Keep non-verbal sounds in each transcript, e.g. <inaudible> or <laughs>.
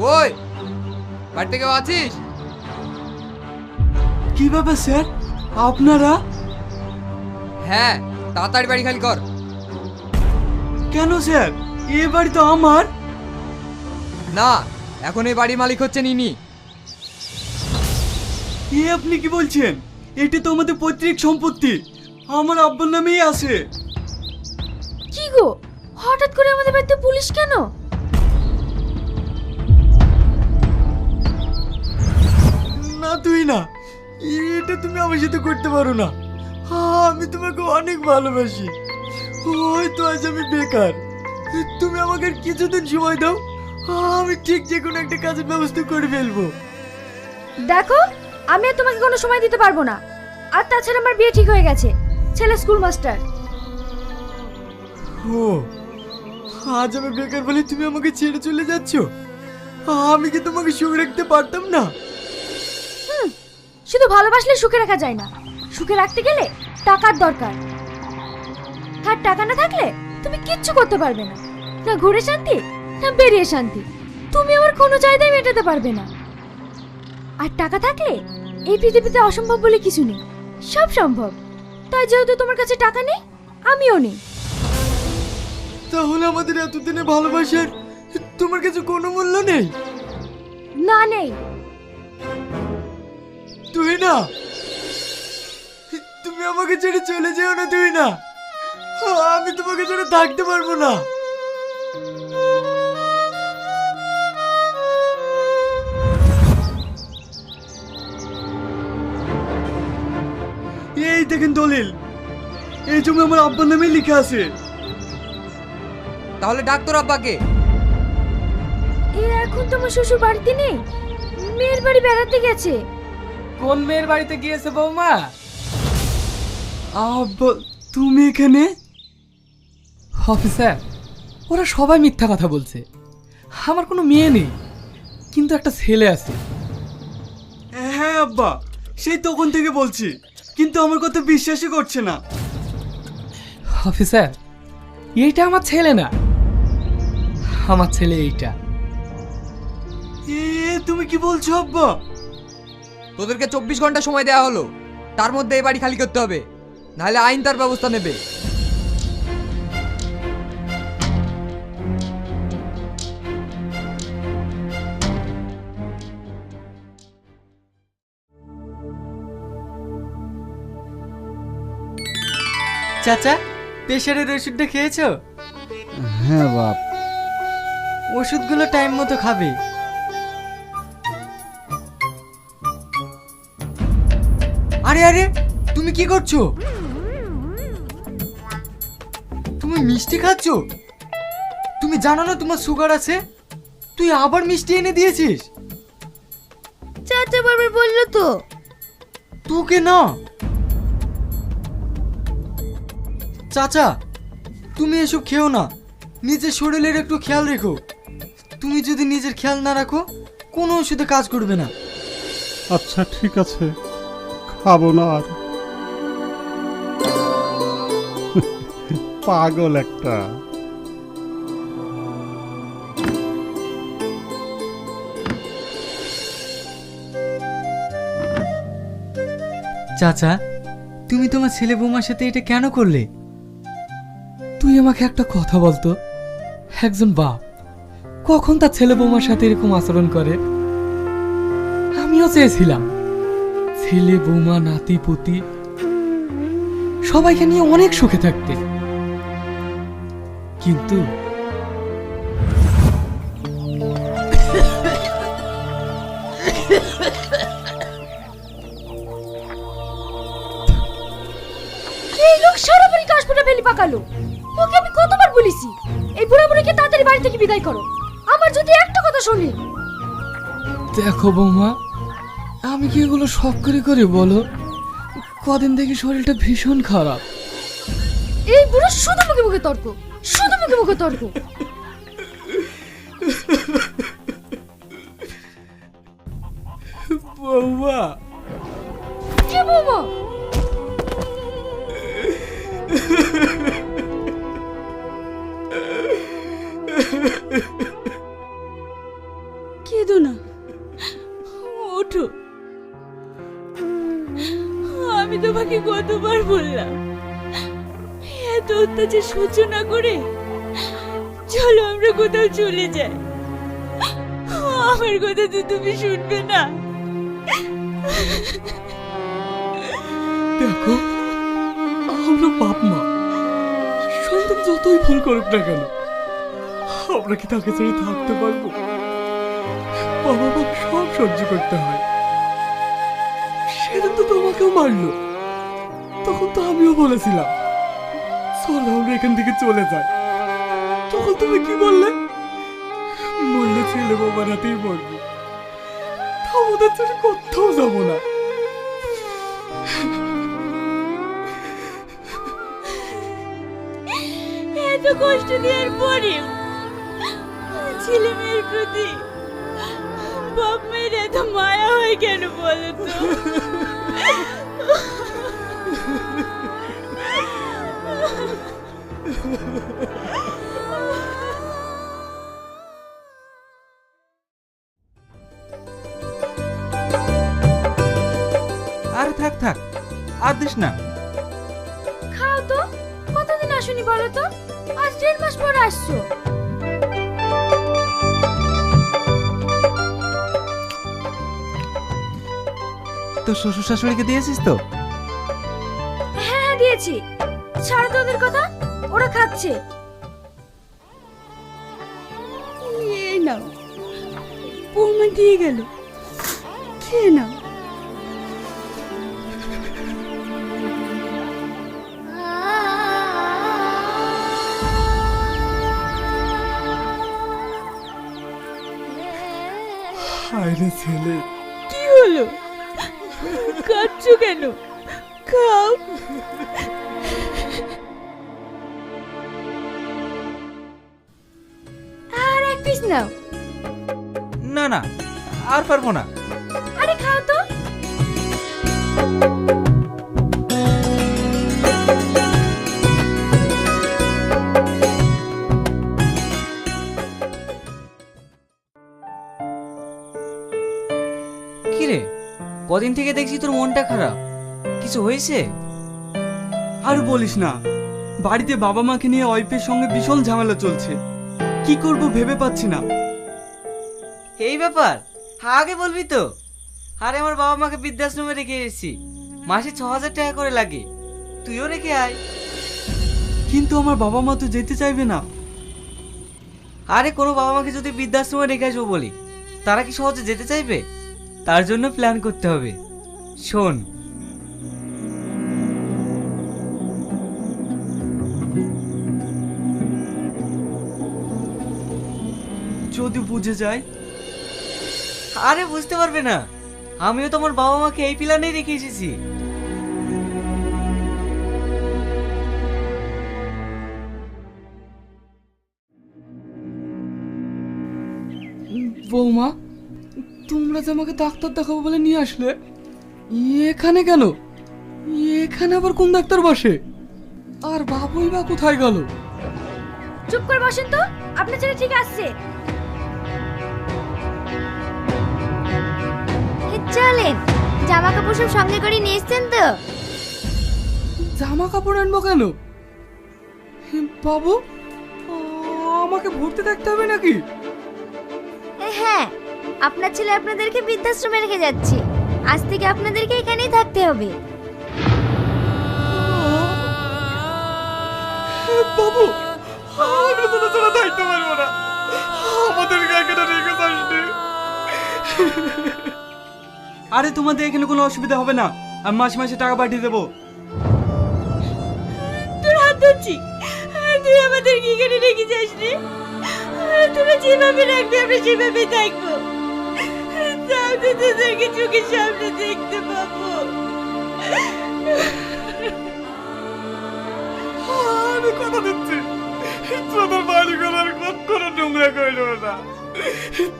কই? বাড়িতে কেউ আছিস? কি ব্যাপার স্যার? আপনারা? হ্যাঁ তাড়াতাড়ি বাড়ি খালি কর। কেন স্যার? এ বাড়ি তো আমার। না এখন এই বাড়ির মালিক হচ্ছে নিনি এ আপনি কি বলছেন? এটা তো আমাদের পৈতৃক সম্পত্তি। আমার আব্বার নামেই আছে। কি গো? হঠাৎ করে আমাদের বাড়িতে পুলিশ কেন? তুই না এটা তুমি আমার সাথে করতে পারো না। আমি তোমাকে অনেক ভালোবাসি। হয়তো আজ আমি বেকার। তুমি আমাকে কিছুদিন সময় দাও। আমি ঠিক যে কোনো একটা কাজের ব্যবস্থা করে ফেলব। দেখো আমি আর তোমাকে কোনো সময় দিতে পারব না। আর তাছাড়া আমার বিয়ে ঠিক হয়ে গেছে। ছেলে স্কুল মাস্টার ও আজ আমি বেকার বলে তুমি আমাকে ছেড়ে চলে যাচ্ছ? আমি কি তোমাকে সুখ রাখতে পারতাম না? শুধু ভালোবাসলে সুখে রাখা যায় না। সুখে রাখতে গেলে টাকার দরকার। আর টাকা না থাকলে তুমি কিচ্ছু করতে পারবে না। না ঘুরে শান্তি না বেরিয়ে শান্তি। তুমি আমার কোনো চাহিদাই মেটাতে পারবে না। আর টাকা থাকলে এই পৃথিবীতে অসম্ভব বলে কিছু নেই। সব সম্ভব। তাই যেহেতু তোমার কাছে টাকা নেই আমিও নেই। তাহলে আমাদের এতদিনে ভালোবাসার তোমার কাছে কোনো মূল্য নেই? না নেই। তুই না। তুমি আমাকে ছেড়ে চলে যেও না তুই না। আমি তোমাকে ছেড়ে থাকতে পারব না। এই দেখেন দলিল। এই জমি আমার আব্বার নামে লিখে আছে। তাহলে ডাক্তার আব্বাকে। এ এখন তোমার শ্বশুর বাড়িতে নেই? মেয়ের বাড়ি বেড়াতে গেছে। কোন মেয়ের বাড়িতে গিয়েছে বৌমা? তুমি এখানে? অফিসার ওরা সবাই মিথ্যা কথা বলছে। আমার কোনো মেয়ে নেই কিন্তু একটা ছেলে আছে। হ্যাঁ আব্বা সেই তখন থেকে বলছি কিন্তু আমার কথা বিশ্বাসই করছে না। অফিসার এইটা আমার ছেলে না। আমার ছেলে এইটা। এ তুমি কি বলছো আব্বা? তোদেরকে চব্বিশ ঘণ্টা সময় দেওয়া হলো। তার মধ্যে এই বাড়ি খালি করতে হবে। নাহলে আইন তার ব্যবস্থা নেবে। চাচা প্রেশারের ওষুধটা খেয়েছো? হ্যাঁ বাপ। ওষুধগুলো টাইম মতো খাবে। আরে আরে তুমি কি করছ? তুমি মিষ্টি খাচ্ছ? তুমি জানো না তোমার সুগার আছে? তুই আবার মিষ্টি এনে দিয়েছিস? চাচা বারবার বলল তো। তোকে না। চাচা তুমি এসব খেও না। নিজের শরীরের একটু খেয়াল রেখো। তুমি যদি নিজের খেয়াল না রাখো কোনো ওষুধে কাজ করবে না। আচ্ছা ঠিক আছে। খাব না আর। পাগল একটা। চাচা, তুমি তোমার ছেলে বৌমার সাথে এটা কেন করলে? তুই আমাকে একটা কথা বলতো। একজন বাপ কখন তার ছেলে বৌমার সাথে এরকম আচরণ করে? আমিও চেয়েছিলাম। ছেলে বৌমা নাতি পুতি সবাইকে নিয়ে অনেক সুখে থাকতে। কিন্তু এই লোক সারা বাড়ি ফেলি পাকালো। ওকে আমি কতবার বলেছি এই বুড়া বুড়িকে তাড়াতাড়ি বাড়ি থেকে বিদায় করো। আমার যদি একটা কথা শুনি। দেখো বৌমা আমি কি এগুলো শখ করে করি বলো? কদিন দেখি শরীরটা ভীষণ খারাপ। এই বুড়ো শুধু মুখে মুখে তর্ক শুধু মুখে মুখে তর্ক। বৌমা। কে বৌমা? কোথাও চলে যাই আমার কথা তো তুমি শুনবে না। দেখো, আমরা মা। সন্তান যতই ভুল করুক না কেন, আমরা কি তাকে ছেড়ে থাকতে পারব? বাবা মা সব সহ্য করতে হয়। সেদিন তো তোমাকেও মারলো। তখন তো আমিও বলেছিলাম, চলো আমরা এখান থেকে চলে যাই। তখন তুমি কি বললে? বললে ছেলে বাবার হাতেই মরবো তা ওদের ছেড়ে কোথাও যাব না। এত কষ্ট দেওয়ার পরেও ছেলে মেয়ের প্রতি বাপ মেয়ের এত মায়া হয় কেন বলো তো? <laughs> আরে থাক থাক। আর দিস না। খাও তো। কতদিন আসুনি বলো তো? আজ দেড় মাস পর আসছো। তোর শ্বশুর শাশুড়িকে দিয়েছিস তো? হ্যাঁ হ্যাঁ দিয়েছি। ছাড়ো তো ওদের কথা। ওরা খাচ্ছে। এই নাও। বৌমা দিয়ে গেল। খেয়ে নাও। হায় ছেলে। কি হলো? কাঁদছো কেন? খাও। নাও। না না আর পারব না। আরে খাও তো। কি রে কদিন থেকে দেখছি তোর মনটা খারাপ। কিছু হয়েছে? আর বলিস না বাড়িতে বাবা মাকে নিয়ে ওয়াইফের সঙ্গে ভীষণ ঝামেলা চলছে। কি করব ভেবে পাচ্ছি না। এই ব্যাপার? আগে বলবি তো। আরে আমার বাবা মাকে বৃদ্ধাশ্রমে রেখে এসেছি। মাসে ছ হাজার টাকা করে লাগে। তুইও রেখে আয়। কিন্তু আমার বাবা মা তো যেতে চাইবে না। আরে কোনো বাবা মাকে যদি বৃদ্ধাশ্রমে রেখে আসব বলি তারা কি সহজে যেতে চাইবে? তার জন্য প্ল্যান করতে হবে। শোন যদি বুঝে যায়? আরে বুঝতে পারবে না। আমিও তো আমার বাবা মাকে এই প্ল্যানেই রেখে এসেছি। বৌমা তোমরা যে আমাকে ডাক্তার দেখাবো বলে নিয়ে আসলে এখানে কেন? এখানে আবার কোন ডাক্তার বসে? আর বাবুই বা কোথায় গেল? চুপ করে বসেন তো আপনার ছেলে ঠিক আসছে চলেন জামা কাপড় সব সঙ্গে করে নিয়ে এসছেন তো। জামা কাপড় আনব কেন? বাবু আমাকে ভর্তি থাকতে হবে নাকি? হ্যাঁ আপনার ছেলে আপনাদেরকে বৃদ্ধাশ্রমে রেখে যাচ্ছে। আজ থেকে আপনাদেরকে এখানেই থাকতে হবে। বাবু আমরা তো তোরা থাকতে পারব না। আমাদেরকে এখানে রেখে যাসনি আরে তোমাদের এখানে কোনো অসুবিধা হবে না। আমি মাসে মাসে টাকা পাঠিয়ে দেবো। তোর হাত ধরছি। তুই আমাদেরকে এখানে রেখে যাস রে? তোরা যেভাবে রাখবি আমরা সেভাবে থাকব। তাও তো তোদেরকে চোখের সামনে দেখতে পাবো। আমি কথা দিচ্ছি। তোদের বাড়ি কখনো নোংরা করল না।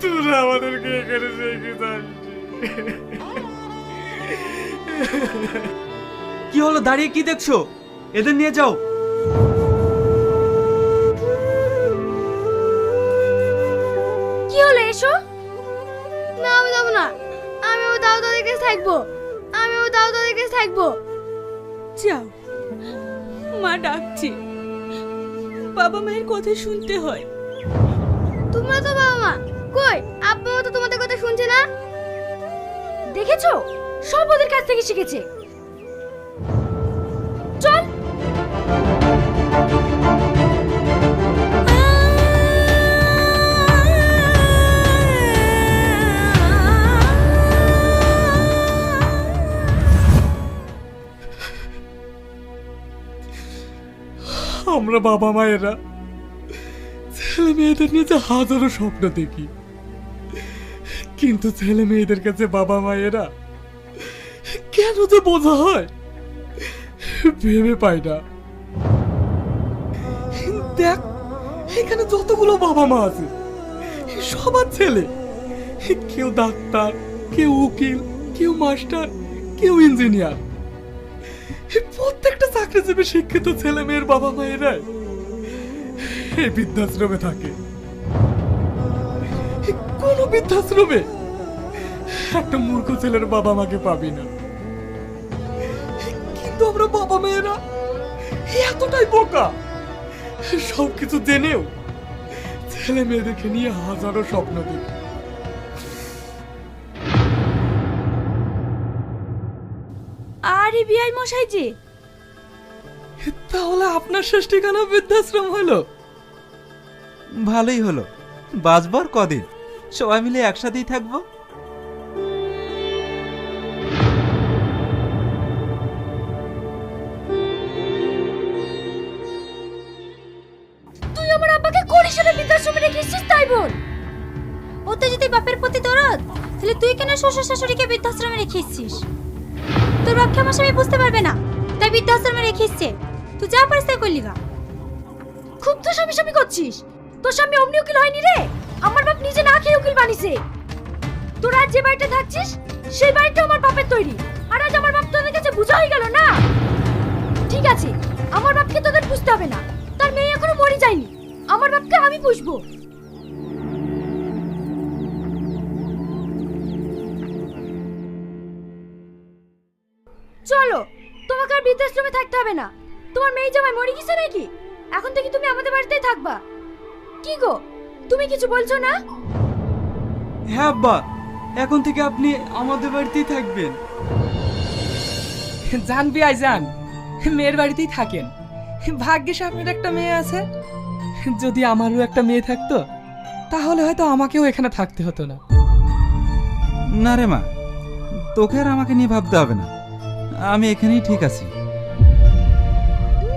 তোরা আমাদেরকে এখানে রেখে যাসনি কি হলো, দাঁড়িয়ে কি দেখছ? এদের নিয়ে যাও। কি হলো, এসো। না, আমি যাব না। আমি ও দাও দাদের কাছে থাকব। আমি ও দাও দাদের কাছে থাকব। যাও। মা ডাকছি। বাবা মায়ের কথা শুনতে হয়। তোমরা তো বাবা মা। কই? আব্বা তো তোমাদের কথা শুনছে না? দেখেছ? সব ওদের কাছ থেকে শিখেছে। চল। আমরা বাবা মায়েরা ছেলে মেয়েদের নিয়ে যে হাজারো স্বপ্ন দেখি। কিন্তু ছেলে মেয়েদের কাছে বাবা মায়েরা কেন যে বোঝা হয়? ভেবে পাই না। দেখ, এখানে যতগুলো বাবা মা আছে সবার ছেলে। কেউ ডাক্তার, কেউ উকিল, কেউ মাস্টার, কেউ ইঞ্জিনিয়ার। প্রত্যেকটা চাকরিজীবী শিক্ষিত ছেলে মেয়ের বাবা মায়েরাই এই বৃদ্ধাশ্রমে থাকে। কোন বৃদ্ধাশ্রমে? একটা মূর্খ ছেলের বাবা মাকে পাবি না। কিন্তু আমরা বাবা মেয়েরা এতটাই বোকা। সবকিছু জেনেও ছেলে মেয়েদেরকে নিয়ে হাজারো স্বপ্ন দেখি। আরে বিআই মশাই যে তাহলে আপনার শেষ ঠিকানা বৃদ্ধাশ্রম হলো? ভালোই হলো। বাঁচবার কদিন? সবাই মিলে একসাথেই থাকব? তুই আমার বৃদ্ধাশ্রমে রেখেছিস তাই বল? যদি বাপের প্রতি তাহলে তুই কেন শ্বশুর শাশুড়িকে বৃদ্ধাশ্রমে রেখেছিস? তোর ক্ষমা স্বামী বুঝতে পারবে না, তাই বৃদ্ধাশ্রমে তুই যা তাই খুব তো স্বামী স্বামী করছিস। তোর স্বামী অমনি উকিল হয়নি রে? আমার নিজে না খেয়ে উকিল বানিয়েছে। তোরা আজ যে বাড়িতে থাকছিস, সেই বাড়িটা আমার বাপের তৈরি। আর আজ আমার বাপ তোদের কাছে বোঝা হয়ে গেল, না? ঠিক আছে, আমার বাপকে তোদের বুঝতে হবে না। তার মেয়ে এখনও মরে যায়নি। আমার বাপকে আমি পুষবো। চলো, তোমাকে আর বৃদ্ধাশ্রমে থাকতে হবে না। তোমার মেয়ে জামাই মরে গেছে নাকি? এখন থেকে তুমি আমাদের বাড়িতেই থাকবা। কি গো? তুমি কিছু বলছো না? হ্যাঁ আব্বা। এখন থেকে আপনি আমাদের বাড়িতেই থাকবেন। জানবি আই যান মেয়ের বাড়িতেই থাকেন। ভাগ্যিস আপনার একটা মেয়ে আছে। যদি আমারও একটা মেয়ে থাকতো তাহলে হয়তো আমাকেও এখানে থাকতে হতো না। না রে মা তোকে আর আমাকে নিয়ে ভাবতে হবে না। আমি এখানেই ঠিক আছি।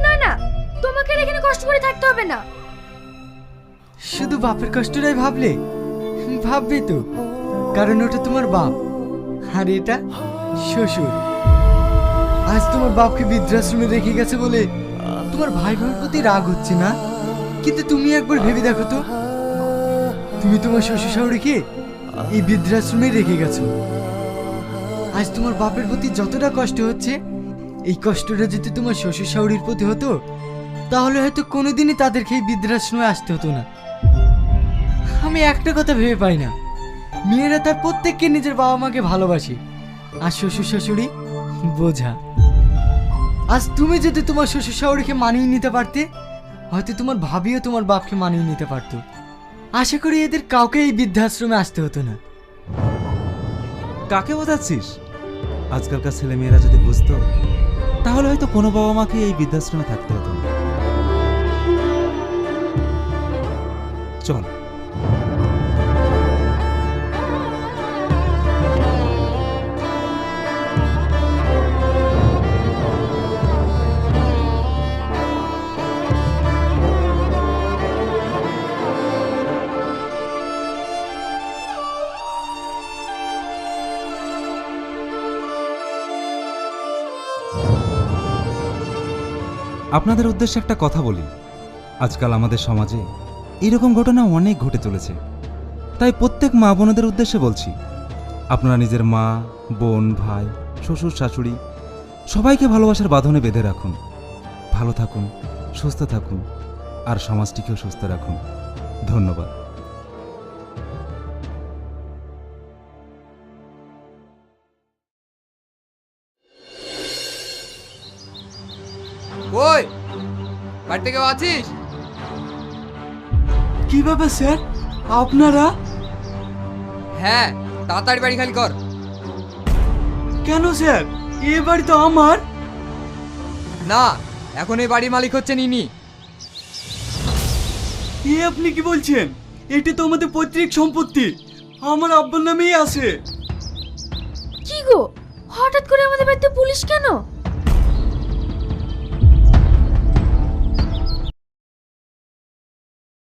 না না তোমাকে আর এখানে কষ্ট করে থাকতে হবে না। শুধু বাপের কষ্টটাই ভাবলে? ভাববে তো, কারণ ওটা তোমার বাপ। আর এটা শ্বশুর। আজ তোমার বাপকে বৃদ্ধাশ্রমে রেখে গেছে বলে তোমার ভাই বোনের প্রতি রাগ হচ্ছে না? কিন্তু তুমি একবার ভেবে দেখো তো। তুমি তোমার শ্বশুর শাশুড়িকে এই বৃদ্ধাশ্রমে রেখে গেছো। আজ তোমার বাপের প্রতি যতটা কষ্ট হচ্ছে, এই কষ্টটা যদি তোমার শ্বশুর শাশুড়ির প্রতি হতো, তাহলে হয়তো কোনোদিনই তাদেরকে এই বৃদ্ধাশ্রমে আসতে হতো না। আমি একটা কথা ভেবে পাই না। মেয়েরা তার প্রত্যেককে নিজের বাবা মাকে ভালোবাসে। আর শ্বশুর শাশুড়ি বোঝা। আজ তুমি যদি তোমার শ্বশুর শাশুড়িকে মানিয়ে নিতে পারতে, হয়তো তোমার ভাবিও তোমার বাপকে মানিয়ে নিতে পারতো। আশা করি এদের কাউকে এই বৃদ্ধাশ্রমে আসতে হতো না। কাকে বোঝাচ্ছিস? আজকালকার ছেলে মেয়েরা যদি বুঝতো, তাহলে হয়তো কোনো বাবা মাকে এই বৃদ্ধাশ্রমে থাকতে হতো না। চল। আপনাদের উদ্দেশ্যে একটা কথা বলি। আজকাল আমাদের সমাজে এরকম ঘটনা অনেক ঘটে চলেছে। তাই প্রত্যেক মা বোনদের উদ্দেশ্যে বলছি, আপনারা নিজের মা, বোন, ভাই, শ্বশুর, শাশুড়ি, সবাইকে ভালোবাসার বাঁধনে বেঁধে রাখুন। ভালো থাকুন, সুস্থ থাকুন, আর সমাজটিকেও সুস্থ রাখুন। ধন্যবাদ। বাড়িতে কেউ আছিস? কি ব্যাপার স্যার? আপনারা? হ্যাঁ তাড়াতাড়ি বাড়ি খালি কর। কেন স্যার? এ বাড়ি তো আমার। না এখন এই বাড়ির মালিক হচ্ছেন ইনি। এ আপনি কি বলছেন? এটা তো আমাদের পৈতৃক সম্পত্তি। আমার আব্বার নামেই আছে। কি গো? হঠাৎ করে আমাদের বাড়িতে পুলিশ কেন?